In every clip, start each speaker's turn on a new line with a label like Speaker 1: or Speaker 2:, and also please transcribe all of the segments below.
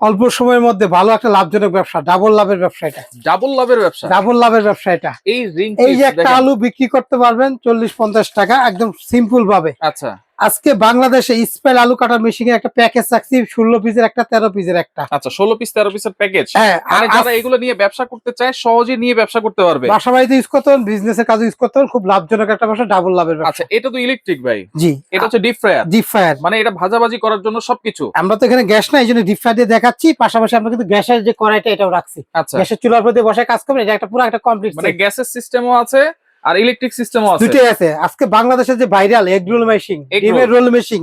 Speaker 1: অল্প সময়ের মধ্যে ভালো একটা লাভজনক ব্যবসা ডাবল লাভের ব্যবসা এটা।
Speaker 2: ডাবল লাভের ব্যবসা?
Speaker 1: ডাবল লাভের ব্যবসা এটা।
Speaker 2: এই
Speaker 1: এই যে একটা আলু বিক্রি করতে পারবেন চল্লিশ পঞ্চাশ টাকা একদম সিম্পল ভাবে।
Speaker 2: আচ্ছা।
Speaker 1: আজকে বাংলাদেশে স্পেল আলু কাটার মেশিনের একটা প্যাকেজ রাখছি ষোলো পিসের একটা তেরো পিসের একটা।
Speaker 2: আচ্ছা ষোলো পিস তেরো পিসের প্যাকেজ
Speaker 1: হ্যাঁ
Speaker 2: মানে যারা এগুলো নিয়ে ব্যবসা করতে চায় সহজে নিয়ে ব্যবসা করতে পারবে।
Speaker 1: বাসা বাড়িতে ইউজ করতে পারেন বিজনেসের কাজে ইউজ করতে পারেন খুব লাভজনক একটা ব্যবসা ডাবল লাভের
Speaker 2: আচ্ছা এটা তো ইলেকট্রিক ভাই।
Speaker 1: জি।
Speaker 2: এটা হচ্ছে ডিপ ফ্রায়ার
Speaker 1: ডিপ ফায়ার
Speaker 2: মানে এটা ভাজাভাজি করার জন্য সবকিছু।
Speaker 1: আমরা তো এখানে গ্যাস না এই জন্য ডিপ ফায়ার দিয়ে দেখাচ্ছি পাশাপাশি আমরা কিন্তু গ্যাসের যে কড়াইটা এটাও রাখছি।
Speaker 2: আচ্ছা।
Speaker 1: গ্যাসের চুলার উপর দিয়ে বসে কাজ করবেন এটা একটা পুরো একটা কমপ্লিট
Speaker 2: মানে গ্যাসের সিস্টেমও আছে আর ইলেকট্রিক সিস্টেমও আছে।
Speaker 1: দুটোই আছে। আজকে বাংলাদেশের যে ভাইরাল এগ রোল মেশিন ডিমের রোল মেশিন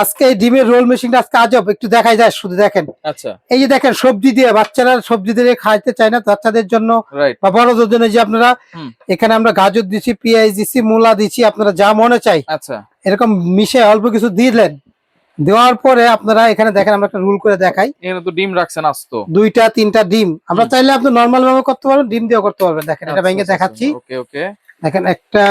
Speaker 1: আজকে এই ডিমের রোল মেশিনটা আজকে আজব একটু দেখাই যায় শুধু দেখেন।
Speaker 2: আচ্ছা।
Speaker 1: এই যে দেখেন সবজি দিয়ে বাচ্চারা সবজি দিয়ে খাইতে চায় না বাচ্চাদের জন্য বা বড়দের জন্য যে আপনারা এখানে আমরা গাজর দিচ্ছি পেঁয়াজ দিচ্ছি মূলা দিচ্ছি আপনারা যা মনে চাই।
Speaker 2: আচ্ছা।
Speaker 1: এরকম মিশে অল্প কিছু দিলেন দেওয়ার পরে আপনারা এখানে দেখেন আমরা একটা রুল করে দেখাই।
Speaker 2: এখানে তো ডিম রাখছেন আস্ত।
Speaker 1: দুইটা তিনটা ডিম। আমরা চাইলে আপনি নর্মাল ভাবে করতে পারবেন ডিম দিয়েও করতে পারবেন। দেখেন এটা ভেঙে দেখাচ্ছি।
Speaker 2: ওকে ওকে
Speaker 1: দেখেন একটা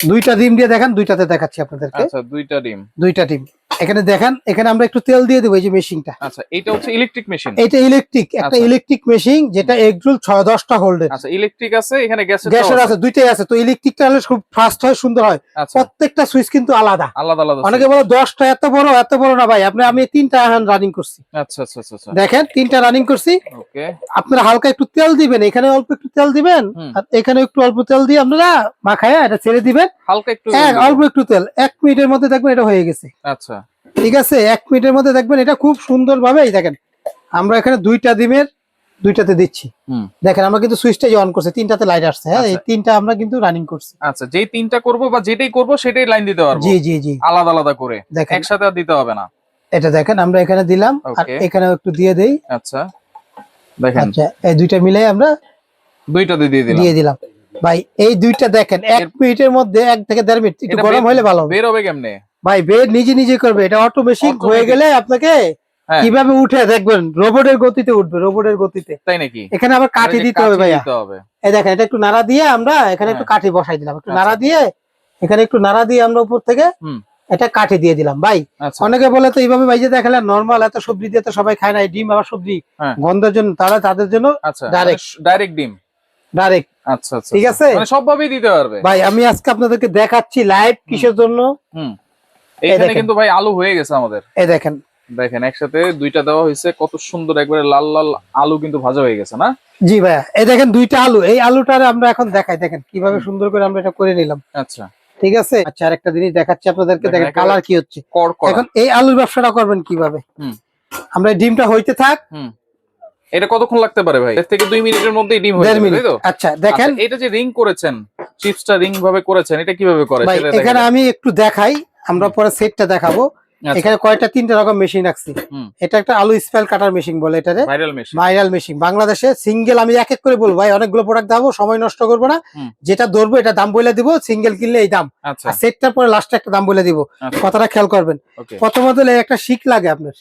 Speaker 1: দুইটা ডিম দিয়ে দেখেন দুইটাতে দেখাচ্ছি আপনাদেরকে।
Speaker 2: আচ্ছা দুইটা ডিম।
Speaker 1: দুইটা ডিম। এখানে দেখেন এখানে আমরা একটু তেল দিয়ে দেবো এই যে মেশিনটা।
Speaker 2: আচ্ছা এটা হচ্ছে ইলেকট্রিক মেশিন
Speaker 1: এটা ইলেকট্রিক একটা
Speaker 2: আচ্ছা।
Speaker 1: ইলেকট্রিক মেশিন যেটা এগরোল ছয় দশটা হোল্ডের
Speaker 2: আচ্ছা ইলেকট্রিক আছে এখানে গ্যাসের
Speaker 1: গ্যাসের আছে দুইটাই আছে তো ইলেকট্রিকটা হলে খুব ফাস্ট হয় সুন্দর হয়।
Speaker 2: আচ্ছা।
Speaker 1: প্রত্যেকটা সুইচ কিন্তু আলাদা।
Speaker 2: আলাদা আলাদা
Speaker 1: অনেকে বলে দশটা এত বড় এত বড় না ভাই আপনি আমি তিনটা এখন রানিং করছি।
Speaker 2: আচ্ছা আচ্ছা আচ্ছা আচ্ছা।
Speaker 1: দেখেন তিনটা রানিং করছি।
Speaker 2: ওকে।
Speaker 1: আপনারা হালকা একটু তেল দিবেন এখানে অল্প একটু তেল দিবেন আর এখানে একটু অল্প তেল দিয়ে আপনারা মাখায় এটা ছেড়ে দিবেন।
Speaker 2: হালকা একটু
Speaker 1: এক অল্প একটু তেল এক মিনিটের মধ্যে দেখবেন এটা হয়ে গেছে।
Speaker 2: আচ্ছা।
Speaker 1: ঠিক আছে? এক মিনিটের মধ্যে দেখবেন এটা খুব সুন্দর ভাবে এই দেখেন আমরা এখানে দুইটা ডিমের দুইটাতে দিচ্ছি। দেখেন আমরা কিন্তু সুইচটা অন করছি তিনটাতে লাইট আসছে হ্যাঁ? এই
Speaker 2: আচ্ছা।
Speaker 1: তিনটা আমরা কিন্তু রানিং করছি।
Speaker 2: আচ্ছা যেই তিনটা করব বা যেটাই করব সেটাই লাইন দিতে পারব?
Speaker 1: জি জি জি।
Speaker 2: আলাদা আলাদা করে?
Speaker 1: দেখেন।
Speaker 2: একসাথে আর দিতে হবে না?
Speaker 1: এটা দেখেন আমরা এখানে দিলাম আর এখানে একটু দিয়ে দেই।
Speaker 2: আচ্ছা দেখেন।
Speaker 1: আচ্ছা এই দুইটা মিলে আমরা
Speaker 2: দুইটাতে দিয়ে দিলাম।
Speaker 1: দিয়ে দিলাম। ভাই এই দুইটা দেখেন এক মিনিটের মধ্যে এক থেকে দেড় মিনিট একটু গরম হলে ভালো হবে।
Speaker 2: বের হবে কেমনে?
Speaker 1: ভাই বেড নিজে নিজে করবে এটা
Speaker 2: Automatic।
Speaker 1: হয়ে গেলে আপনাকে
Speaker 2: হ্যাঁ।
Speaker 1: কীভাবে উঠে দেখবেন রোবটের গতিতে উঠবে রোবটের গতিতে
Speaker 2: তাই নাকি
Speaker 1: এখানে আবার কাঠি দিতে হবে ভাইয়া এই দেখেন এটা একটু নাড়া দিয়ে আমরা এখানে একটু
Speaker 2: হ্যাঁ।
Speaker 1: কাঠি বসাই দিলাম একটু
Speaker 2: আচ্ছা।
Speaker 1: নাড়া দিয়ে এখানে একটু নাড়া দিয়ে আমরা উপর থেকে। এটা কাঠি দিয়ে দিলাম ভাই
Speaker 2: আচ্ছা
Speaker 1: অনেকে বলে তো এইভাবে ভাই যে দেখালে নর্মাল এত সবজি দিয়ে তো সবাই খায় না ডিম আবার সবজি
Speaker 2: হ্যাঁ।
Speaker 1: গন্ধের জন্য তারা তাদের জন্য
Speaker 2: আচ্ছা
Speaker 1: direct।
Speaker 2: ডাইরেক্ট ডিম
Speaker 1: ডাইরেক্ট
Speaker 2: আচ্ছা আচ্ছা
Speaker 1: ঠিক
Speaker 2: আচ্ছা।
Speaker 1: আছে?
Speaker 2: মানে সবভাবেই দিতে পারবে
Speaker 1: ভাই আমি আজকে আপনাদেরকে দেখাচ্ছি লাইভ কিসের জন্য
Speaker 2: হুম এইখানে কিন্তু ভাই আলু হয়ে গেছে আমাদের।
Speaker 1: এই দেখেন।
Speaker 2: দেখেন একসাথে দুইটা দেওয়া হয়েছে। কত সুন্দর একবারে লাল লাল আলু কিন্তু ভাজা হয়ে গেছে না?
Speaker 1: জি ভাইয়া এই দেখেন দুইটা আলু। এই আলুটারে আমরা এখন দেখাই। দেখেন কীভাবে সুন্দর করে আমরা এটা করে নিলাম।
Speaker 2: আচ্ছা।
Speaker 1: ঠিক আছে? আচ্ছা আরেকটা জিনিস দেখাচ্ছি আপনাদেরকে।
Speaker 2: দেখেন,
Speaker 1: কালার কি হচ্ছে? এখন এই আলুর ব্যবসাটা করবেন কীভাবে?
Speaker 2: হুম।
Speaker 1: আমরা এই ডিমটা হইতে থাক।
Speaker 2: হুম। এটা কতক্ষণ লাগতে পারে ভাই? এর থেকে দুই মিনিটের মধ্যে ডিম হয়ে যাবে তাই তো?
Speaker 1: আচ্ছা দেখেন।
Speaker 2: আচ্ছা, এটা যে রিং করেছেন চিপসটা রিং ভাবে করেছেন এটা কীভাবে করে
Speaker 1: এখানে আমি একটু দেখাই। আমরা পরে সেটটা দেখাবো। এখানে কয়টা? তিনটা রকম মেশিন রাখছি
Speaker 2: আচ্ছা।
Speaker 1: এটা একটা আলু স্পেল কাটার মেশিন বলে এটারে।
Speaker 2: ভাইরাল মেশিন
Speaker 1: ভাইরাল মেশিন বাংলাদেশে সিঙ্গেল আমি এক এক করে বলব ভাই। অনেকগুলো প্রোডাক্ট দাবো সময় নষ্ট করব না। যেটা ধরবো এটা দাম বলে দিব সিঙ্গেল কিনলে এই দাম।
Speaker 2: আচ্ছা।
Speaker 1: আর সেটটার পরে লাস্টে একটা দাম বলে দিব।
Speaker 2: আচ্ছা।
Speaker 1: কথাটা খেয়াল করবেন। প্রথমত একটা শিক লাগে আপনার।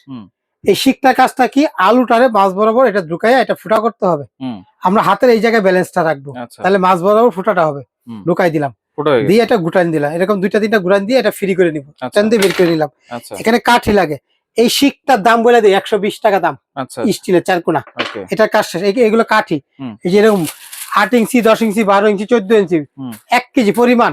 Speaker 1: এই শিকটার কাজটা কি? আলুটারে মাছ বরাবর এটা ঢুকাইয়া এটা ফুটা করতে হবে। আমরা হাতের এই জায়গায় ব্যালেন্সটা রাখব।
Speaker 2: আচ্ছা।
Speaker 1: তাহলে মাছ বরাবর ফুটাটা হবে। ঢুকাই দিলাম। দিয়ে এটা গুটান দিলাম। এরকম দুইটা তিনটা গুটান দিয়ে এটা ফ্রি করে নিব।
Speaker 2: আচ্ছা।
Speaker 1: চান দিয়ে বের করে নিলাম।
Speaker 2: আচ্ছা।
Speaker 1: এখানে কাঠি লাগে। এই শিকটার দাম বলে দিই একশো বিশ টাকা দাম।
Speaker 2: আচ্ছা।
Speaker 1: স্টিলের চারকোনা এটা শেষ। এগুলো কাঠি। এই যে এরকম আট ইঞ্চি দশ ইঞ্চি বারো ইঞ্চি চোদ্দ ইঞ্চি এক কেজি পরিমাণ।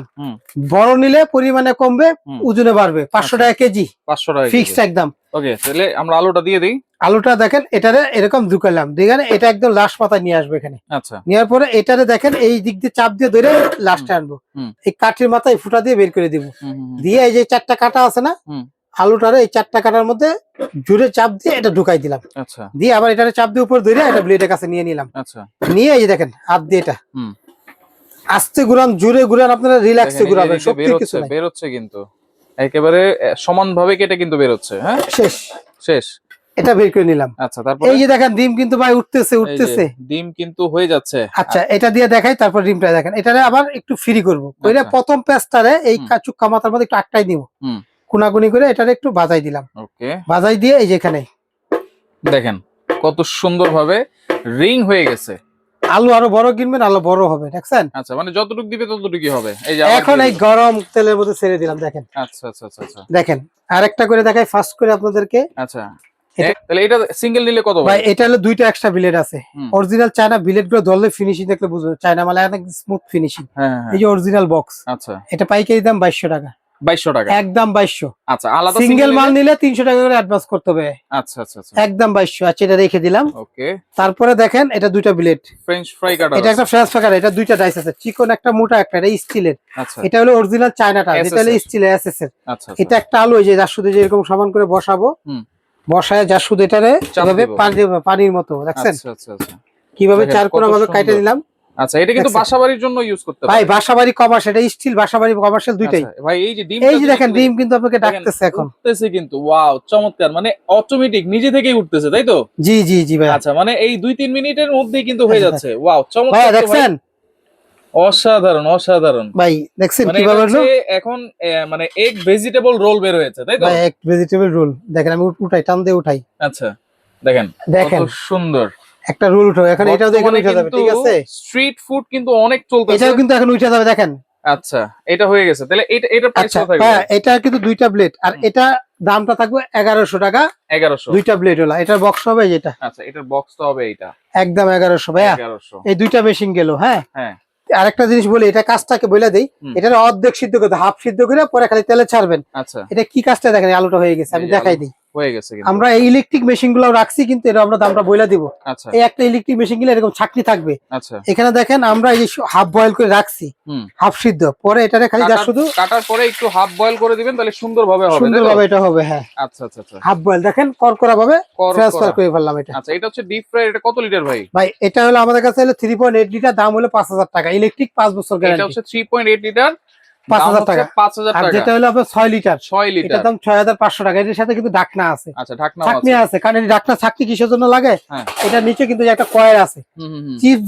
Speaker 1: বড় নিলে পরিমাণে কমবে ওজনে বাড়বে। পাঁচশো টাকা কেজি।
Speaker 2: পাঁচশো টাকা
Speaker 1: ফিক্সড একদম।
Speaker 2: ওকে তাহলে আমরা আলুটা দিয়ে দিই।
Speaker 1: আলুটা দেখেন এটারে এরকম ঢুকালাম দেখেন এটা একদম লাস্ট পাতায় নিয়ে আসবে এখানে।
Speaker 2: আচ্ছা।
Speaker 1: নেওয়ার পরে এটারে দেখেন এই দিক দিয়ে চাপ দিয়ে ধরে লাস্টে আনব। এই কাঠির মাথায় ফুটা দিয়ে বের করে দিব। দিয়ে এই যে চারটা কাটা আছে না আলুটারে এই চারটা কাটার মধ্যে জুড়ে চাপ দিয়ে এটা ঢুকাই দিলাম।
Speaker 2: আচ্ছা।
Speaker 1: দিয়ে আবার এটারে চাপ দিয়ে উপর ধরে এটা ব্লেডের কাছে নিয়ে নিলাম।
Speaker 2: আচ্ছা।
Speaker 1: নিয়ে এই যে দেখেন হাত দিয়ে এটা। আস্তে ঘুরান জুড়ে ঘুরান আপনারা রিল্যাক্সে ঘুরাবেন
Speaker 2: বের
Speaker 1: কিছু
Speaker 2: বের হচ্ছে কিন্তু। একেবারে সমান ভাবে কেটে কিন্তু বের হচ্ছে হ্যাঁ?
Speaker 1: শেষ।
Speaker 2: শেষ।
Speaker 1: এটা বের করে নিলাম।
Speaker 2: আচ্ছা তারপর?
Speaker 1: এই যে দেখেন ডিম কিন্তু ভাই উঠতেছে উঠতেছে।
Speaker 2: ডিম কিন্তু হয়ে যাচ্ছে।
Speaker 1: আচ্ছা এটা দিয়ে দেখাই তারপর ডিমটা দেখেন। এটারে আবার একটু ফ্রি করব।
Speaker 2: আচ্ছা।
Speaker 1: প্রথম পেস্টারে এই
Speaker 2: হুম।
Speaker 1: চুক্কা মাথার মধ্যে একটু আটটাই দিব।
Speaker 2: হুম।
Speaker 1: কুনাকুনি করে এটারে একটু বাজাই দিলাম।
Speaker 2: ওকে।
Speaker 1: বাজাই দিয়ে এই যে এখানে।
Speaker 2: দেখেন কত সুন্দর ভাবে রিং হয়ে গেছে।
Speaker 1: আলু আরও বড় কিনবেন আলু বড় হবে দেখছেন?
Speaker 2: আচ্ছা মানে যতটুকু দিবে ততটুকুই হবে। এই যে
Speaker 1: এখন এই গরম তেলের মধ্যে ছেড়ে দিলাম দেখেন।
Speaker 2: আচ্ছা আচ্ছা আচ্ছা আচ্ছা।
Speaker 1: দেখেন আরেকটা করে দেখাই ফার্স্ট করে আপনাদেরকে।
Speaker 2: আচ্ছা। তাহলে এটা সিঙ্গেল নিলে কত
Speaker 1: ভাই এটা হলো দুইটা এক্সট্রা বিলেট আছে। অরিজিনাল চায়না বিলেটগুলো ধরলে ফিনিশিং দেখলে বুঝবে চায়না মালে অনেক স্মুথ ফিনিশিং
Speaker 2: হ্যাঁ হ্যাঁ,
Speaker 1: এই যে অরিজিনাল বক্স
Speaker 2: আচ্ছা।
Speaker 1: এটা পাইকারি দাম বাইশশো টাকা।
Speaker 2: বাইশশো টাকা।
Speaker 1: একদম বাইশশো।
Speaker 2: আচ্ছা আলাদা
Speaker 1: সিঙ্গেল মাল
Speaker 2: নিলে?
Speaker 1: তিনশো টাকা করে অ্যাডভান্স করতে হবে।
Speaker 2: আচ্ছা আচ্ছা আচ্ছা।
Speaker 1: একদম বাইশশো। আচ্ছা এটা রেখে দিলাম।
Speaker 2: ওকে
Speaker 1: তারপরে দেখেন এটা দুইটা ব্লেড
Speaker 2: ফ্রেঞ্চ ফ্রাই কাটার
Speaker 1: এটা একটা ফ্রেশ ফাকার এটা দুইটা ডাইস আছে। চিকন একটা মোটা একটা এটা স্টিলের
Speaker 2: আচ্ছা।
Speaker 1: এটা হলো অরিজিনাল চায়নাটা যেটা হলো স্টিলের এসএস এর।
Speaker 2: আচ্ছা
Speaker 1: এটা একটা আলু এই যে যার শুধু যেরকম সমান করে বসাবো
Speaker 2: হুম।
Speaker 1: বসায় যার শুধু এটারে পানির মতো দেখছেন?
Speaker 2: আচ্ছা আচ্ছা আচ্ছা।
Speaker 1: কীভাবে চার কোনা ভাবে কাটে। দিলাম
Speaker 2: আচ্ছা এটা কিন্তু
Speaker 1: দেখছেন?
Speaker 2: বাসা বাড়ির জন্য ইউজ করতে
Speaker 1: ভাই
Speaker 2: পারে
Speaker 1: বাসা বাড়ি কমার্শিয়াল এটা স্টিল বাসা বাড়ি কমার্শিয়াল দুইটাই।
Speaker 2: আচ্ছা, ভাই এই যে ডিম
Speaker 1: এই যে দেখেন ডিম কিন্তু আপনাকে ডাকতেছে এখন।
Speaker 2: উঠতেছে কিন্তু ওয়াও চমৎকার মানে অটোমেটিক নিজে থেকেই উঠতেছে তাই তো?
Speaker 1: জি জি জি ভাই।
Speaker 2: আচ্ছা মানে এই দুই তিন মিনিটের মধ্যেই কিন্তু হয়ে যাচ্ছে। ওয়াও চমৎকার।
Speaker 1: দেখছেন?
Speaker 2: অসাধারণ অসাধারণ।
Speaker 1: ভাই দেখছেন
Speaker 2: মানে
Speaker 1: কীভাবে হলো?
Speaker 2: এখন মানে এগ ভেজিটেবল রোল বের হয়েছে তাই তো?
Speaker 1: ভাই এক ভেজিটেবল রোল দেখেন আমি উঠাই টান দিয়ে উঠাই।
Speaker 2: আচ্ছা দেখেন
Speaker 1: দেখেন।
Speaker 2: সুন্দর।
Speaker 1: একটা রোল উঠো এখন এটাও দেখেন উঠে যাবে ঠিক আছে?
Speaker 2: স্ট্রিট ফুড কিন্তু অনেক চলতেছে।
Speaker 1: এটাও কিন্তু এখন উঠে যাবে দেখেন।
Speaker 2: আচ্ছা এটা হয়ে গেছে। তাহলে এটা এটা প্রাইস
Speaker 1: আচ্ছা
Speaker 2: কত থাকবে
Speaker 1: হ্যাঁ এটা কিন্তু দুইটা ব্লেড আর এটা দামটা থাকবে এগারোশো টাকা।
Speaker 2: 1100
Speaker 1: দুইটা ব্লেড হলো। এটার বক্স হবে যেটা
Speaker 2: আচ্ছা এটার বক্স তো হবে এটা
Speaker 1: একদম এগারোশো ভাইয়া।
Speaker 2: 1100
Speaker 1: এই দুইটা মেশিন গেল হ্যাঁ?
Speaker 2: হ্যাঁ।
Speaker 1: আরেকটা জিনিস বলি এটা কাজটাকে বলে দেই। এটা অর্ধেক সিদ্ধ করতে হাফ সিদ্ধ করে পরে খালি তেলে ছাড়বেন।
Speaker 2: আচ্ছা।
Speaker 1: এটা কি কাজটা দেখেন? আলুটা হয়ে গেছে আমি দেখাই। দিই।
Speaker 2: হয়ে গেছে
Speaker 1: আমরা এই ইলেকট্রিক মেশিনগুলো রাখছি কিন্তু এটা আমরা দামটা বলে দিব।
Speaker 2: আচ্ছা।
Speaker 1: এই একটা ইলেকট্রিক মেশিনগুলো এরকম ছাকনি থাকবে।
Speaker 2: আচ্ছা।
Speaker 1: এখানে দেখেন আমরা এই হাফ বয়েল করে রাখছি হাফ সিদ্ধ। পরে এটারে খালি যা শুধু
Speaker 2: কাটার পরে একটু হাফ বয়েল করে দিবেন তাহলে সুন্দরভাবে হবে?
Speaker 1: সুন্দরভাবে এটা হবে হ্যাঁ।
Speaker 2: আচ্ছা আচ্ছা আচ্ছা।
Speaker 1: হাফ বয়েল দেখেন করকরা ভাবে ট্রান্সফার
Speaker 2: করা।
Speaker 1: ফেললাম এটা।
Speaker 2: আচ্ছা এটা হচ্ছে ডিপ ফ্রাই এটা কত লিটার ভাই?
Speaker 1: ভাই এটা হলো আমাদের কাছে হলো থ্রি পয়েন্ট এইট লিটার দাম হলো পাঁচ হাজার টাকা। ইলেকট্রিক পাঁচ বছর
Speaker 2: এটা
Speaker 1: গ্যারান্টি
Speaker 2: হচ্ছে 3.8 লিটার
Speaker 1: 5,000 টাকা।
Speaker 2: পাঁচ হাজার টাকা।
Speaker 1: যেটা হলো আপনার ছয় লিটার।
Speaker 2: 6
Speaker 1: এটার
Speaker 2: লিটার
Speaker 1: দাম ছয় হাজার পাঁচশো টাকা। এটার সাথে কিন্তু আছে।
Speaker 2: আচ্ছা ঢাকনা আছে।
Speaker 1: কারণ এই কিসের জন্য লাগে?
Speaker 2: হ্যাঁ।
Speaker 1: এটা নিচে কিন্তু একটা কয়ের আছে।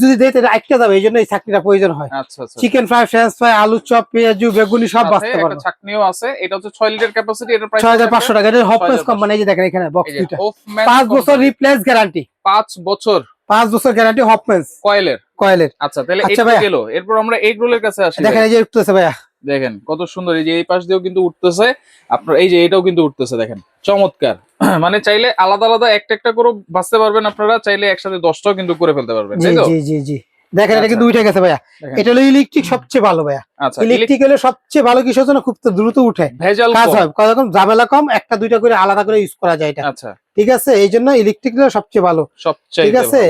Speaker 1: যদি দেয় তাহলে আটকে যাবে। এই জন্য এই প্রয়োজন হয়।
Speaker 2: আচ্ছা আচ্ছা।
Speaker 1: চিকেন ফ্রাই ফ্রেঞ্চ ফ্রাই আলু চপ পেঁয়াজু বেগুনি সব বাঁচতে পারবে।
Speaker 2: আছে। এটা হচ্ছে 6 লিটার ক্যাপাসিটি এটার
Speaker 1: ছয় হাজার পাঁচশো টাকা। এটা হপমেন্স
Speaker 2: 6,500
Speaker 1: কোম্পানি এই যে দেখেন এখানে বক্স দুইটা।
Speaker 2: পাঁচ
Speaker 1: পাঁচ বছর রিপ্লেস গ্যারান্টি
Speaker 2: 5 বছর।
Speaker 1: পাঁচ বছর গ্যারান্টি
Speaker 2: কয়েলের।
Speaker 1: কয়েলের।
Speaker 2: আচ্ছা তাহলে
Speaker 1: আচ্ছা
Speaker 2: এরপর আমরা এগ রোলের কাছে আসি
Speaker 1: দেখেন এই যে উঠতেছে ভাইয়া।
Speaker 2: দেখেন কত সুন্দর। এই যে এই পাশ দিয়েও কিন্তু উঠতেছে। আপনার এই যে এটাও কিন্তু উঠতেছে দেখেন। চমৎকার। মানে চাইলে আলাদা আলাদা একটা একটা করে বাঁচতে পারবেন আপনারা চাইলে একসাথে দশটাও কিন্তু করে ফেলতে পারবেন তাই তো?
Speaker 1: জি জি জি। দেখেন এটা
Speaker 2: আচ্ছা।
Speaker 1: কিন্তু উঠে গেছে ভাইয়া। এটা হলো ইলেকট্রিক সবচেয়ে ভালো ভাইয়া।
Speaker 2: আচ্ছা
Speaker 1: ইলেকট্রিক হলে সবচেয়ে ভালো জন্য খুব দ্রুত উঠে।
Speaker 2: ভেজাল
Speaker 1: কাজ
Speaker 2: কম।
Speaker 1: হয় কতক্ষণ ঝামেলা কম একটা দুইটা করে আলাদা করে ইউজ করা যায় এটা।
Speaker 2: আচ্ছা।
Speaker 1: ঠিক আছে? এই জন্য ইলেকট্রিক সবচেয়ে ভালো।
Speaker 2: সবচেয়ে
Speaker 1: ঠিক আছে?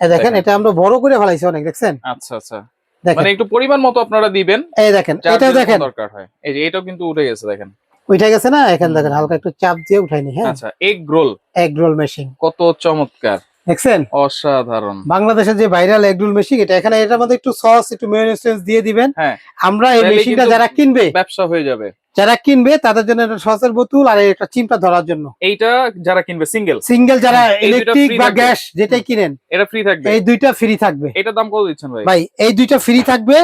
Speaker 1: দেখেন। এটা আমরা বড় করে ফেলাইছি অনেক দেখছেন?
Speaker 2: আচ্ছা আচ্ছা। মানে একটু পরিমাণ মতো আপনারা দিবেন
Speaker 1: এই দেখেন এটা দেখেন।
Speaker 2: দরকার হয়। এই যে এটাও কিন্তু উঠে গেছে দেখেন।
Speaker 1: উঠে গেছে না? এখান দেখেন হালকা একটু চাপ দিয়ে উঠাইনি হ্যাঁ?
Speaker 2: আচ্ছা egg roll
Speaker 1: egg roll machine
Speaker 2: কত চমৎকার।
Speaker 1: দেখছেন
Speaker 2: অসাধারণ।
Speaker 1: বাংলাদেশের যে ভাইরাল এগরোল মেশিন এটা এখানে এটার মধ্যে একটু সস একটু মেয়োনেজ দিয়ে দিবেন।
Speaker 2: হ্যাঁ।
Speaker 1: আমরা এই মেশিনটা যারা কিনবে
Speaker 2: ব্যবসা হয়ে যাবে।
Speaker 1: যারা কিনবে তাদের জন্য একটা সসের বোতল আর একটা চিমটা ধরার জন্য।
Speaker 2: এইটা যারা কিনবে সিঙ্গেল
Speaker 1: সিঙ্গেল যারা ইলেকট্রিক বা গ্যাস যেটাই কিনেন
Speaker 2: এটা ফ্রি থাকবে।
Speaker 1: এই দুইটা ফ্রি থাকবে।
Speaker 2: এটার দাম কত দিচ্ছেন ভাই?
Speaker 1: ভাই এই দুইটা ফ্রি থাকবে।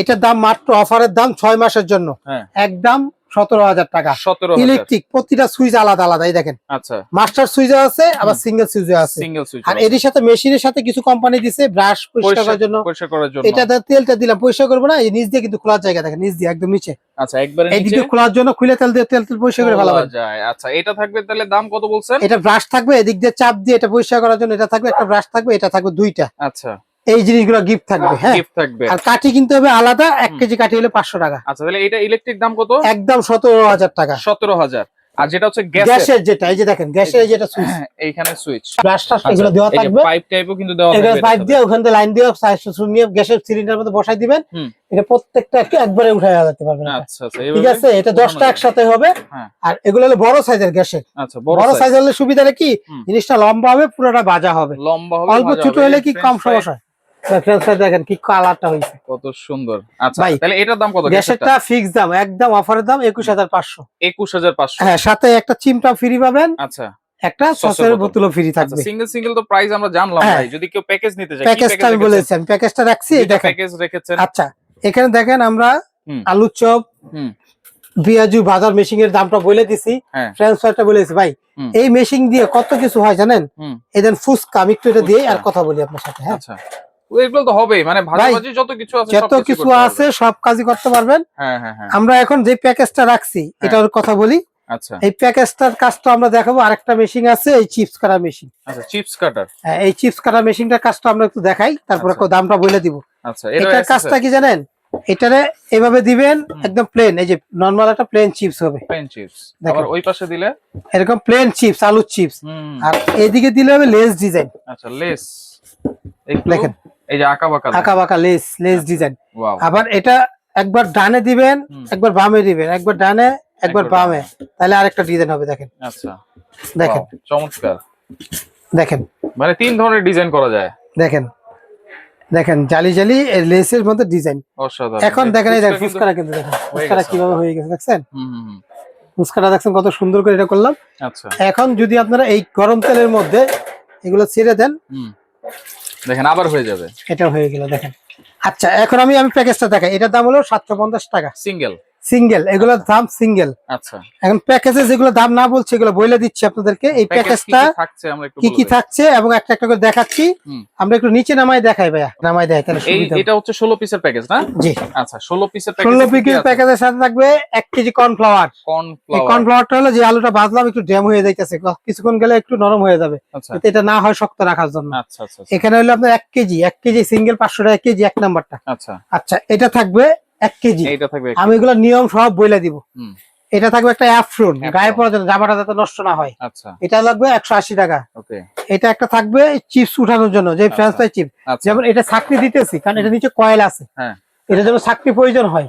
Speaker 1: এটার দাম মাত্র অফারের দাম ছয় মাসের জন্য।
Speaker 2: হ্যাঁ।
Speaker 1: একদম সতেরো হাজার টাকা। ইলেকট্রিক প্রতিটা সুইচ আলাদা আলাদা এই দেখেন।
Speaker 2: আচ্ছা।
Speaker 1: মাস্টার সুইচ আছে আবার সিঙ্গেল সুইচ আছে।
Speaker 2: সিঙ্গেল সুইচ
Speaker 1: আর এর সাথে মেশিনের সাথে কিছু কোম্পানি দিছে ব্রাশ পরিষ্কার করার জন্য।
Speaker 2: পরিষ্কার করার জন্য।
Speaker 1: এটা তেলটা দিলাম পরিষ্কার করব না এই নিচ দিয়ে কিন্তু খোলার জায়গা দেখেন নিচ দিয়ে একদম নিচে।
Speaker 2: আচ্ছা একবারে নিচে?
Speaker 1: খোলার জন্য খুলে তেল দিয়ে তেল তেল পরিষ্কার করে ভালো
Speaker 2: যায়। আচ্ছা এটা থাকবে তাহলে দাম কত বলছেন?
Speaker 1: এটা ব্রাশ থাকবে এদিক দিয়ে চাপ দিয়ে এটা পরিষ্কার করার জন্য এটা থাকবে একটা ব্রাশ থাকবে এটা থাকবে দুইটা।
Speaker 2: আচ্ছা।
Speaker 1: এই জিনিসগুলো গিফট থাকবে হ্যাঁ।
Speaker 2: গিফট থাকবে।
Speaker 1: আর কাঠি কিনতে হবে আলাদা এক কেজি কাঠি হলে পাঁচশো টাকা।
Speaker 2: আচ্ছা তাহলে এটা ইলেকট্রিক দাম কত?
Speaker 1: একদম সতেরো হাজার টাকা।
Speaker 2: সতেরো হাজার। আর যেটা হচ্ছে গ্যাসের।
Speaker 1: গ্যাসের যেটা এই যে দেখেন গ্যাসের যেটা সুইচ
Speaker 2: এইখানে সুইচ
Speaker 1: ব্রাশ টাশ এগুলো দেওয়া থাকবে।
Speaker 2: পাইপ টাইপও কিন্তু দেওয়া থাকবে
Speaker 1: পাইপ দিয়ে ওখান লাইন দিয়ে সুইচ নিয়ে গ্যাসের সিলিন্ডার মধ্যে বসাই দিবেন। এটা প্রত্যেকটা একবারে উঠাই যেতে পারবেন এটা।
Speaker 2: আচ্ছা আচ্ছা
Speaker 1: ঠিক আছে? এটা দশটা
Speaker 2: উঠানো যাবে।
Speaker 1: একসাথে হবে।
Speaker 2: হ্যাঁ।
Speaker 1: আর এগুলো হলো বড় সাইজের গ্যাসের।
Speaker 2: আচ্ছা বড় সাইজ
Speaker 1: হলে সুবিধাটা কি? জিনিসটা লম্বা হবে পুরোটা বাজা হবে।
Speaker 2: লম্বা হবে
Speaker 1: অল্প ছোট হলে কি কম সমস্যা দেখেন কি কালারটা হয়েছে।
Speaker 2: কত সুন্দর। আচ্ছা তাহলে এটার দাম কত
Speaker 1: গ্যাসেরটা ফিক্স দাম একদম অফারের দাম একুশ হাজার পাঁচশো।
Speaker 2: একুশ হাজার পাঁচশো।
Speaker 1: হ্যাঁ সাথে একটা চিমটা ফ্রি পাবেন
Speaker 2: আচ্ছা।
Speaker 1: একটা
Speaker 2: সসের বোতল।
Speaker 1: ফ্রি
Speaker 2: আচ্ছা
Speaker 1: থাকবে।
Speaker 2: সিঙ্গেল সিঙ্গেল তো প্রাইস আমরা জানলাম
Speaker 1: হ্যাঁ।
Speaker 2: ভাই। যদি কেউ প্যাকেজ নিতে চায়
Speaker 1: প্যাকেজটা আমি বলেছি প্যাকেজটা রাখছি এই দেখেন।
Speaker 2: প্যাকেজ রেখেছেন।
Speaker 1: আচ্ছা এখানে দেখেন আমরা। আলুর চপ। পেঁয়াজু বাজার মেশিং এর দামটা বলে দিছি।
Speaker 2: হ্যাঁ।
Speaker 1: ফ্রাইটা বলেছি ভাই এই মেশিং দিয়ে কত কিছু হয় জানেন। এদের ফুচকা আমি একটু এটা দিয়ে আর কথা বলি আপনার সাথে হ্যাঁ।
Speaker 2: আচ্ছা। এগুলো তো হবেই মানে ভাজাভাজি যত কিছু আছে
Speaker 1: যত কিছু আছে সব কাজই করতে পারবেন।
Speaker 2: হ্যাঁ হ্যাঁ হ্যাঁ।
Speaker 1: আমরা এখন যে প্যাকেজটা রাখছি এটার কথা বলি।
Speaker 2: আচ্ছা।
Speaker 1: এই প্যাকেজটার কাজটা আমরা দেখাবো আরেকটা মেশিন আছে এই চিপস কাটা মেশিন
Speaker 2: আচ্ছা চিপস কাটার
Speaker 1: এই চিপস কাটা মেশিনটার কাজটা আমরা একটু দেখাই তারপরে
Speaker 2: আচ্ছা।
Speaker 1: দামটা বলে দিব।
Speaker 2: আচ্ছা
Speaker 1: এটার কাজটা কি জানেন? এটারে এভাবে দিবেন একদম প্লেন এই যে নর্মাল একটা প্লেন চিপস হবে।
Speaker 2: চিপস। আবার ওই পাশে দিলে?
Speaker 1: এরকম প্লেন চিপস আলুর চিপস আর এদিকে দিলে হবে লেস ডিজাইন
Speaker 2: আচ্ছা লেস
Speaker 1: দেখেন।
Speaker 2: এই যে আঁকা বাঁকা
Speaker 1: আঁকা বাঁকা লেস লেস ডিজাইন আবার এটা একবার ডানে দিবেন একবার বামে দিবেন একবার ডানে একবার বামে। তাহলে আরেকটা ডিজাইন হবে দেখেন।
Speaker 2: আচ্ছা।
Speaker 1: দেখেন।
Speaker 2: চমৎকার।
Speaker 1: দেখেন।
Speaker 2: মানে তিন ধরনের ডিজাইন করা যায়।
Speaker 1: দেখেন। দেখেন জালি জালি লেসের মধ্যে ডিজাইন এখন দেখেন এই দেখেন
Speaker 2: ফুচকা কিন্তু-
Speaker 1: দেখেন ফুচকাটা
Speaker 2: গেছে।
Speaker 1: কীভাবে হয়ে গেছে দেখছেন। ফুচকাটা দেখছেন কত সুন্দর করে এটা করলাম।
Speaker 2: আচ্ছা।
Speaker 1: এখন যদি আপনারা এই গরম তেলের মধ্যে এগুলো ছেড়ে দেন
Speaker 2: দেখেন আবার হয়ে যাবে।
Speaker 1: এটা হয়ে গেল দেখেন। আচ্ছা এখন আমি আমি প্যাকেজটা দেখাই। এটার দাম হলো সাতশো পঞ্চাশ টাকা।
Speaker 2: সিঙ্গেল
Speaker 1: সিঙ্গেল এগুলোর দাম সিঙ্গেল
Speaker 2: আচ্ছা।
Speaker 1: এখন প্যাকেজে যেগুলো দাম না বলছে এগুলো বলে দিচ্ছি আপনাদেরকে। এই প্যাকেজটা
Speaker 2: কি থাকছে আমরা একটু
Speaker 1: কি কি থাকছে এবং একটা একটা করে দেখাচ্ছি। আমরা একটু নিচে নামাই দেখাই ভাইয়া নামাই দেয় তাহলে সুবিধা
Speaker 2: এটা হচ্ছে 16 পিসের প্যাকেজ না?
Speaker 1: জি।
Speaker 2: আচ্ছা 16 পিসের প্যাকেজ
Speaker 1: পিকের প্যাকেজের সাথে থাকবে এক কেজি কর্নফ্লাওয়ার এই
Speaker 2: কর্নফ্লাওয়ার
Speaker 1: কর্নফ্লাওয়ারটা হলো যে আলুটা ভাজলাম একটু ড্যাম হয়ে যাইতেছে। কিছুক্ষণ গেলে একটু নরম হয়ে যাবে।
Speaker 2: আচ্ছা।
Speaker 1: যাতে এটা না হয় শক্ত রাখার জন্য।
Speaker 2: আচ্ছা আচ্ছা আচ্ছা,
Speaker 1: এখানে হলো আপনার এক কেজি এক কেজি সিঙ্গেল পাঁচশো টাকা কেজি এক নাম্বারটা।
Speaker 2: আচ্ছা।
Speaker 1: আচ্ছা এটা থাকবে এক কেজি। আমি এগুলো নিয়ম সব বইলে দিব। এটা থাকবে একটা অ্যাফ্রন গায়ে পড়ার জন্য জামাটা যাতে নষ্ট না হয়।
Speaker 2: আচ্ছা।
Speaker 1: এটা লাগবে একশো আশি টাকা। এটা একটা থাকবে চিপস উঠানোর জন্য যে ফ্রেঞ্চ ফ্রাই চিপস যেমন এটা চাকরি দিতেছি কারণ এটা নিচে কয়েল আছে।
Speaker 2: হ্যাঁ।
Speaker 1: এটা যেন চাকরি প্রয়োজন হয়।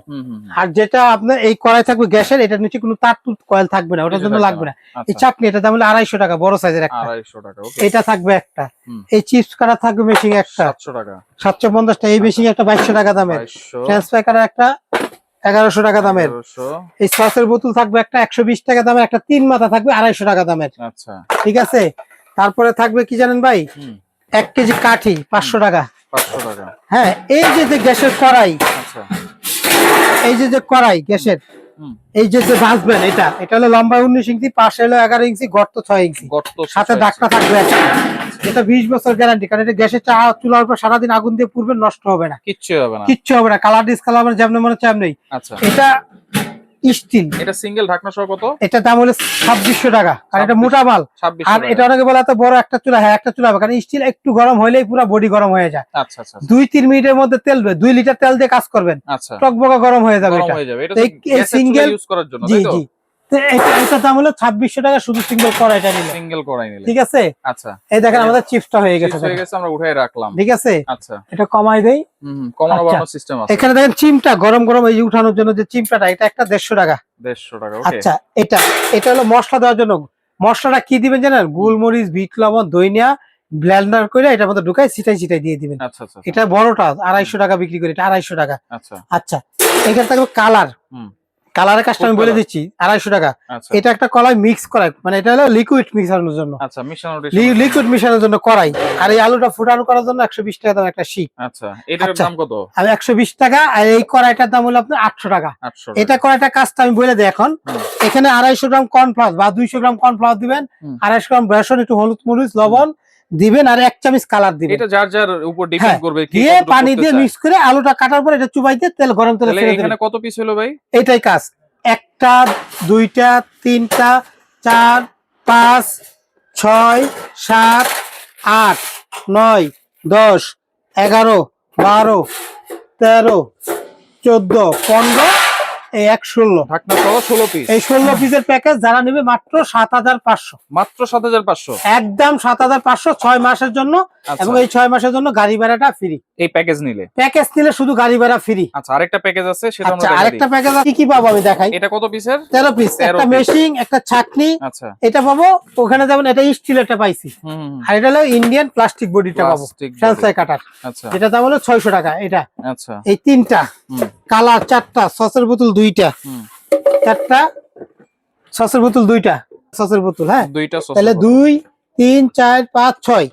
Speaker 1: আর যেটা আপনার এই কড়াই থাকবে গ্যাসের এটার নিচে কোনো তার তুত কয়েল থাকবে না ওটার জন্য লাগবে না। এই
Speaker 2: আচ্ছা।
Speaker 1: চাকনি এটা দাম হলো আড়াইশো টাকা বড় সাইজের একটা।
Speaker 2: 250 টাকা ওকে
Speaker 1: এটা থাকবে একটা। এই চিপস কাটা থাকবে মেশিন একটা।
Speaker 2: 700 টাকা।
Speaker 1: সাতশো পঞ্চাশটা এই মেশিন একটা বাইশশো টাকা দামের।
Speaker 2: 2200
Speaker 1: ফ্রেঞ্চ ফ্রাই কাটা একটা এগারোশো টাকা দামের। এই সসের বোতল থাকবে একটা একশো বিশ টাকা দামের। একটা তিন মাথা থাকবে আড়াইশো টাকা দামের।
Speaker 2: আচ্ছা।
Speaker 1: ঠিক আছে? তারপরে থাকবে কি জানেন ভাই? এক কেজি কাঠি পাঁচশো টাকা। হ্যাঁ এই যে যে গ্যাসের কড়াই
Speaker 2: আচ্ছা।
Speaker 1: এই যে যে কড়াই গ্যাসের এই যে যে ভাজবেন এটা এটা হলো লম্বা উনিশ ইঞ্চি পাশে হলো এগারো ইঞ্চি গর্ত ছয় ইঞ্চি।
Speaker 2: গর্ত
Speaker 1: সাথে। ডাকটা থাকবে এটা বিশ বছর গ্যারান্টি কারণ এটা গ্যাসের চা চুলার উপর সারাদিন আগুন দিয়ে পুরবেন নষ্ট হবে না।
Speaker 2: কিচ্ছু হবে না।
Speaker 1: কিচ্ছু হবে না কালার ডিসকালার যেমন মনে হচ্ছে এমনি
Speaker 2: আচ্ছা।
Speaker 1: এটা স্টিল
Speaker 2: এটা সিঙ্গেল ঢাকনা সহ কত?
Speaker 1: এটা দাম হলো ছাব্বিশশো টাকা। আর এটা মোটা মাল। আর এটা অনেকে বলে এত বড় একটা চুলা হ্যাঁ একটা চুলা হবে। কারণ স্টিল একটু গরম হলেই পুরো বডি গরম হয়ে যায়।
Speaker 2: আচ্ছা আচ্ছা আচ্ছা,
Speaker 1: দুই তিন মিনিটের মধ্যে তেল দুই লিটার তেল দিয়ে কাজ করবেন।
Speaker 2: আচ্ছা।
Speaker 1: টকবকা গরম হয়ে যাবে এটা। এই- সিঙ্গেল
Speaker 2: ইউজ করার জন্য তাই তো?
Speaker 1: এটা দাম হলো ছাব্বিশশো টাকা শুধু সিঙ্গেল কড়াইটা নিলে।
Speaker 2: সিঙ্গেল করাই নিলে।
Speaker 1: ঠিক আছে?
Speaker 2: আচ্ছা।
Speaker 1: এই দেখেন আমাদের চিপসটা হয়ে গেছে
Speaker 2: হয়ে গেছে আমরা উঠাই রাখলাম।
Speaker 1: ঠিক আছে?
Speaker 2: আচ্ছা।
Speaker 1: এটা কমাই দেই।
Speaker 2: কমানো
Speaker 1: আচ্ছা।
Speaker 2: সিস্টেম আছে।
Speaker 1: এখানে দেখেন চিমটা গরম গরম এই উঠানোর জন্য যে চিমটাটা এটা একটা দেড়শো টাকা।
Speaker 2: 150 টাকা ওকে
Speaker 1: আচ্ছা এটা এটা হলো মশলা দেওয়ার জন্য। মশলাটা কি দিবেন জানেন? গোলমরিচ বিট লবণ দইনিয়া ব্লেন্ডার করে এটার মধ্যে ঢুকাই ছিটাই ছিটাই দিয়ে দিবেন।
Speaker 2: আচ্ছা আচ্ছা।
Speaker 1: এটা বড়টা আড়াইশো টাকা বিক্রি করে এটা আড়াইশো টাকা।
Speaker 2: আচ্ছা।
Speaker 1: আচ্ছা এখানে থাকবে কালার।
Speaker 2: হুম।
Speaker 1: কালারের কাজটা আমি বলে দিচ্ছি আড়াইশো টাকা।
Speaker 2: আচ্ছা।
Speaker 1: এটা একটা কলাই মিক্স করাই মানে এটা হলো লিকুইড মিক্সানোর জন্য।
Speaker 2: আচ্ছা
Speaker 1: লিকুইড মিশানোর জন্য করাই। আর এই আলুটা ফুটানো করার জন্য একশো বিশ টাকা দাম একটা শিক
Speaker 2: আচ্ছা এটার
Speaker 1: আচ্ছা।
Speaker 2: দাম কত?
Speaker 1: আর একশো বিশ টাকা আর এই কড়াইটার দাম হলো আপনার আটশো টাকা। এটা কড়াইটা কাজটা আমি বলে দিই এখন। এখানে আড়াইশো গ্রাম কর্নফ্লাওয়ার বা দুইশো গ্রাম কর্নফ্লাওয়ার দিবেন। আড়াইশো গ্রাম বেসন একটু হলুদ মরিচ লবণ। দিবেন আর এক চামচ কালার দিবেন।
Speaker 2: এটা যার যার উপর ডিপেন্ড
Speaker 1: হ্যাঁ,
Speaker 2: করবে কি
Speaker 1: দিয়ে পানি দিয়ে মিক্স করে আলুটা কাটার পর এটা চুবাই দিয়ে তেল গরম তেলে ছেড়ে
Speaker 2: এখানে কত পিস হলো ভাই?
Speaker 1: এটাই কাজ। একটা দুইটা তিনটা চার পাঁচ ছয় সাত আট নয় দশ এগারো বারো তেরো চোদ্দ পনেরো এই এক ষোলো।
Speaker 2: ঢাকনা সহ 16 পিস
Speaker 1: এই ষোলো পিসের প্যাকেজ যারা নেবে মাত্র সাত হাজার পাঁচশো।
Speaker 2: মাত্র 7500
Speaker 1: একদম সাত হাজার পাঁচশো ছয় মাসের জন্য
Speaker 2: আচ্ছা।
Speaker 1: এবং এই ছয় মাসের জন্য গাড়ি ভাড়াটা ফ্রি
Speaker 2: এই প্যাকেজ নিলে?
Speaker 1: প্যাকেজ নিলে শুধু গাড়ি ভাড়া ফ্রি
Speaker 2: আচ্ছা আরেকটা প্যাকেজ আছে সেটা
Speaker 1: আচ্ছা আরেকটা। প্যাকেজ কি কি পাবো আমি দেখাই?
Speaker 2: এটা কত পিসের
Speaker 1: তেরো পিস একটা একটা ছাকনি
Speaker 2: আচ্ছা।
Speaker 1: এটা পাবো ওখানে যেমন এটা স্টিল এটা পাইছি।
Speaker 2: হুম।
Speaker 1: আর এটা হলো ইন্ডিয়ান প্লাস্টিক বডিটা পাবো।
Speaker 2: Plastic
Speaker 1: কাটার
Speaker 2: আচ্ছা।
Speaker 1: যেটা দাম হলো ছয়শো টাকা এটা।
Speaker 2: আচ্ছা।
Speaker 1: এই তিনটা। কালার চারটা সসের বোতল দুইটা। চারটা সসের বোতল দুইটা সসের বোতল হ্যাঁ?
Speaker 2: দুইটা
Speaker 1: তাহলে দুই তিন চার পাঁচ ছয়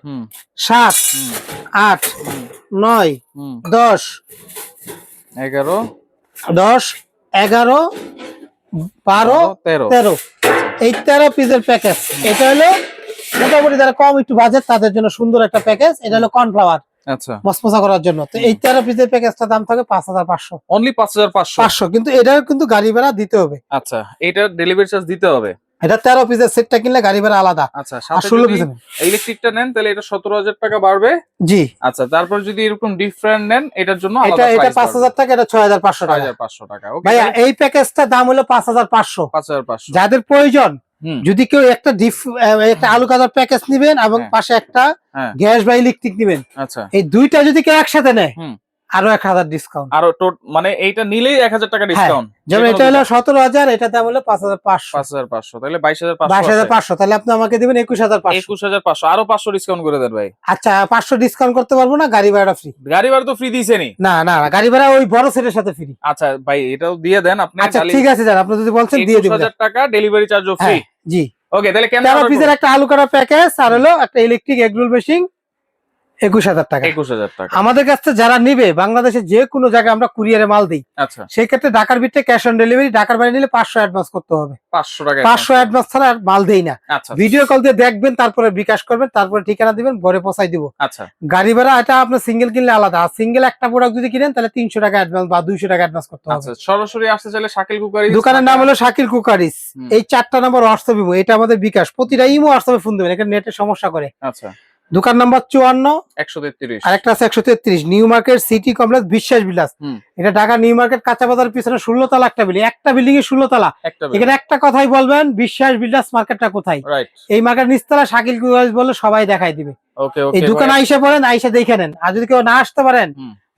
Speaker 1: সাত আট নয় দশ
Speaker 2: 11
Speaker 1: দশ এগারো বারো
Speaker 2: 13
Speaker 1: তেরো। এই তেরো পিসের প্যাকেজ এটা হলো মোটামুটি যারা কম একটু বাজেট তাদের জন্য সুন্দর একটা প্যাকেজ এটা হলো কর্নফ্লাওয়ার।
Speaker 2: আচ্ছা।
Speaker 1: মসমসা করার জন্য। তো এই তেরো পিসের প্যাকেজটা দাম থাকে পাঁচ হাজার পাঁচশো।
Speaker 2: অনলি পাঁচ হাজার পাঁচশো?
Speaker 1: পাঁচশো। কিন্তু কিন্তু গাড়ি ভাড়া দিতে হবে।
Speaker 2: আচ্ছা এটা ডেলিভারি চার্জ দিতে হবে?
Speaker 1: এটা তেরো পিসের সেটটা কিনলে গাড়ি ভাড়া আলাদা।
Speaker 2: আচ্ছা
Speaker 1: ষোলো পিসের
Speaker 2: ইলেকট্রিকটা নেন তাহলে এটা সতেরো হাজার টাকা বাড়বে।
Speaker 1: জি।
Speaker 2: আচ্ছা তারপর যদি এরকম ডিফারেন্ট নেন এটার জন্য
Speaker 1: এটা এটা পাঁচ হাজার টাকা এটা ছয় হাজার পাঁচশো টাকা।
Speaker 2: পাঁচশো টাকা
Speaker 1: ভাইয়া এই প্যাকেজটার দাম হলো পাঁচ হাজার পাঁচশো।
Speaker 2: পাঁচ হাজার পাঁচশো।
Speaker 1: যাদের প্রয়োজন যদি কেউ একটা একটা আলু কাদার প্যাকেজ নিবেন এবং
Speaker 2: হ্যাঁ।
Speaker 1: পাশে একটা
Speaker 2: হ্যাঁ।
Speaker 1: গ্যাস বা ইলেকট্রিক নিবেন
Speaker 2: আচ্ছা
Speaker 1: এই দুইটা যদি কেউ একসাথে নেয়। আরও এক হাজার ডিসকাউন্ট
Speaker 2: আরও টোট মানে এইটা নিলেই এক হাজার টাকা ডিসকাউন্ট
Speaker 1: যেমন এটা হলো সতেরো হাজার এটা দাম হলো পাঁচ হাজার পাঁচশো।
Speaker 2: পাঁচ হাজার পাঁচশো তাহলে বাইশ হাজার
Speaker 1: বাইশ হাজার পাঁচশো তাহলে আপনি আমাকে দিবেন একুশ হাজার পাঁচশো।
Speaker 2: একুশ হাজার পাঁচশো আরও পাঁচশো ডিসকাউন্ট করে দেন ভাই।
Speaker 1: আচ্ছা পাঁচশো ডিসকাউন্ট করতে পারব না গাড়ি ভাড়া ফ্রি
Speaker 2: গাড়ি ভাড়া তো ফ্রি দিয়েছে নি
Speaker 1: না গাড়ি ভাড়া ওই বড় সেটের সাথে ফ্রি
Speaker 2: আচ্ছা ভাই এটাও দিয়ে দেন আপনি
Speaker 1: আচ্ছা ঠিক আছে স্যার আপনি যদি বলছেন দিয়ে দিবেন।
Speaker 2: হাজার টাকা ডেলিভারি চার্জও ফ্রি
Speaker 1: হ্যাঁ জি।
Speaker 2: ওকে তাহলে কেন
Speaker 1: পিসের একটা আলু কাটা প্যাকেজ আর হলো একটা ইলেকট্রিক এগরোল মেশিন একুশ হাজার টাকা।
Speaker 2: একুশ হাজার টাকা।
Speaker 1: আমাদের কাছ যারা নিবে বাংলাদেশে যে কোনো জায়গায় আমরা কুরিয়ারে মাল দিই।
Speaker 2: আচ্ছা।
Speaker 1: সেই ক্ষেত্রে ঢাকার ভিতরে ক্যাশ অন ডেলিভারি ঢাকার বাইরে নিলে পাঁচশো অ্যাডভান্স করতে হবে।
Speaker 2: পাঁচশো টাকা
Speaker 1: পাঁচশো অ্যাডভান্স ছাড়া মাল দেই না।
Speaker 2: আচ্ছা।
Speaker 1: ভিডিও কল দিয়ে দেখবেন তারপরে বিকাশ করবেন তারপরে ঠিকানা দিবেন ঘরে পৌঁছাই দিব।
Speaker 2: আচ্ছা।
Speaker 1: গাড়ি ভাড়া এটা আপনার সিঙ্গেল কিনলে আলাদা। আর সিঙ্গেল একটা প্রোডাক্ট যদি কিনেন তাহলে তিনশো টাকা অ্যাডভান্স বা দুইশো টাকা অ্যাডভান্স করতে হবে।
Speaker 2: আচ্ছা সরাসরি আসতে চাইলে শাকিল কুকারি
Speaker 1: দোকানের নাম হলো শাকিল কুকারিস এই চারটা নম্বর হোয়াটসঅ্যাপ ইমো এটা আমাদের বিকাশ। প্রতিটা ইমো হোয়াটসঅ্যাপে ফোন দেবেন। এখানে নেটের সমস্যা করে।
Speaker 2: আচ্ছা।
Speaker 1: দোকান নাম্বার চুয়ান্ন।
Speaker 2: একশো তেত্রিশ।
Speaker 1: আর একটা আছে একশো তেত্রিশ নিউ মার্কেট সিটি কমপ্লেক্স বিশ্বাস বিলাস। এটা ঢাকা নিউ মার্কেট কাঁচা বাজার পিছনে ষোলো তালা একটা বিল্ডিং একটা বিল্ডিং এ ষোলো তালা এখানে একটা কথাই বলবেন বিশ্বাস বিলাস মার্কেটটা কোথায়? এই মার্কেট নিচতলা শাকিল বললে সবাই দেখাই দিবে। এই দোকানে আইসা পড়েন আইসা দেখে নেন। আর যদি কেউ না আসতে পারেন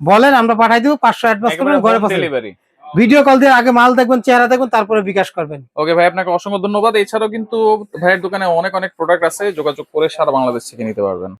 Speaker 1: বলেন আমরা পাঠাই দিব পাঁচশো অ্যাডভান্স করবেন ঘরে
Speaker 2: ডেলিভারি
Speaker 1: ভিডিও কল দিয়ে আগে মাল দেখবেন, চেহারা দেখবেন, তারপরে বিকাশ করবেন।
Speaker 2: ওকে ভাই, আপনাকে অসংখ্য ধন্যবাদ। এছাড়াও কিন্তু ভাইয়ের দোকানে অনেক অনেক প্রোডাক্ট আছে, যোগাযোগ করে সারা বাংলাদেশ থেকে নিতে পারবেন।